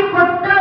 importante.